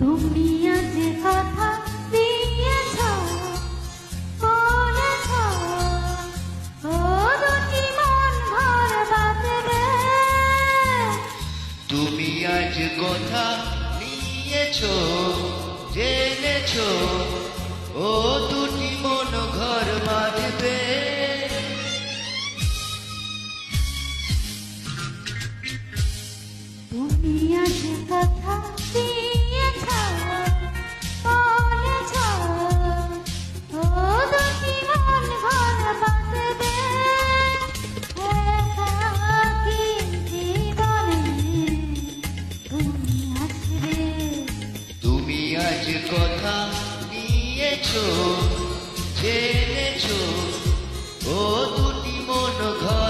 তুমি আজ কথা দিয়েছ বলেছ ও দুটি মন ভর বাঁধবে। তুমি আজ কথা নিয়েছো জেনেছো। ও দুটি মন ঘর বাঁধবে। তুমি আজ কথা কথা নিয়েছ জেনেছো ও দুটি মন ঘর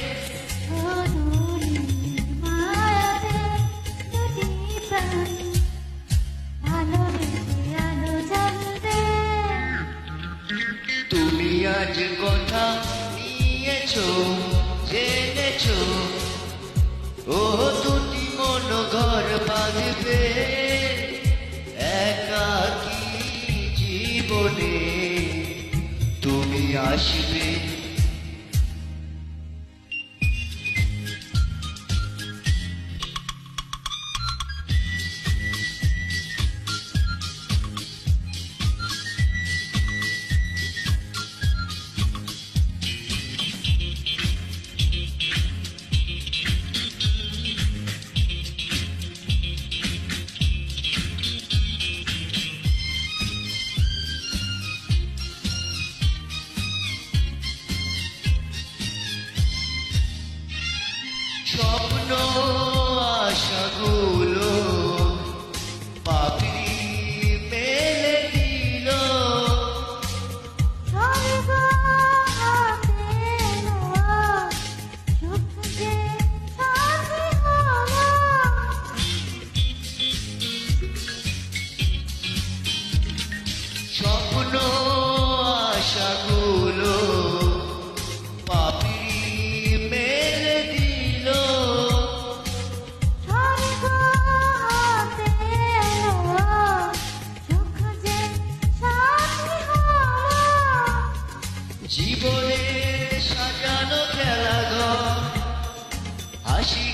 আজ কথা নিয়েছ জেনেছ। ও দুটি মন ঘর বাঁধবে একাকী জীবনে? তুমি আসবে control.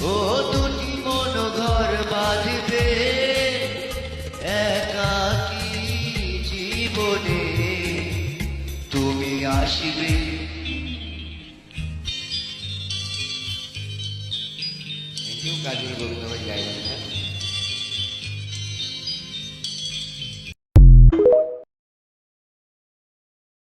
ও দুটি মন ঘর বাঁধবে জীবনে। তুমি আসবে। কাজী গোবিন্দ ভাই